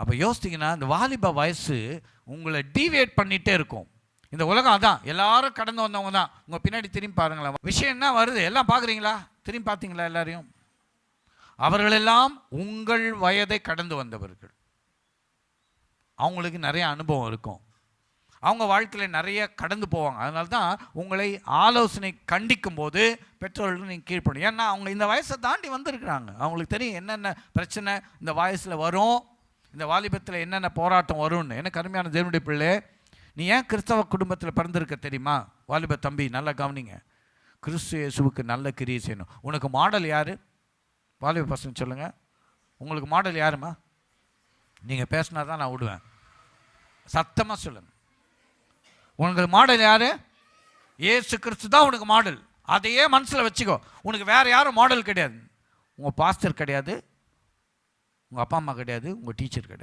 அப்போ யோசித்தீங்கன்னா இந்த வாலிப வயசு உங்களை டீவியேட் பண்ணிகிட்டே இருக்கும். இந்த உலகம் அதான். எல்லாரும் கடந்து வந்தவங்க தான். உங்கள் பின்னாடி திரும்பி பாருங்களேன். விஷயம் என்ன வருது? எல்லாம் பார்க்குறீங்களா? திரும்பி பார்த்தீங்களா எல்லாரையும்? அவர்களெல்லாம் உங்கள் வயதை கடந்து வந்தவர்கள். அவங்களுக்கு நிறைய அனுபவம் இருக்கும். அவங்க வாழ்க்கையில் நிறைய கடந்து போவாங்க. அதனால தான் உங்களை ஆலோசனை கண்டிக்கும் போது பெற்றோர்கள் நீங்கள் கீழ்ப்படும் ஏன்னா அவங்க இந்த வயசை தாண்டி வந்திருக்கிறாங்க. அவங்களுக்கு தெரியும் என்னென்ன பிரச்சனை இந்த வயசில் வரும். இந்த வாலிபத்தில் என்னென்ன போராட்டம் வரும்னு. எனக்கு அருமையான தேவனுடைய பிள்ளை. நீ ஏன் கிறிஸ்தவ குடும்பத்தில் பிறந்திருக்க தெரியுமா? வாலிப தம்பி நல்லா கவனிங்க. கிறிஸ்து இயேசுவுக்கு நல்ல கிரியை செய்யணும். உனக்கு மாடல் யார்? வாலிப பசங்க சொல்லுங்கள் உங்களுக்கு மாடல் யாருமா நீங்கள் பேசினா தான் நான் விடுவேன். சத்தமாக சொல்லுங்கள் உனக்கு மாடல் யார்? ஏசு கிறிஸ்து தான் உனக்கு மாடல். அதையே மனசில் வச்சுக்கோ. உனக்கு வேறு யாரும் மாடல் கிடையாது. உங்கள் பாஸ்டர் கிடையாது. உங்கள் அப்பா அம்மா கிடையாது உங்கள் டீச்சர் கிடையாது.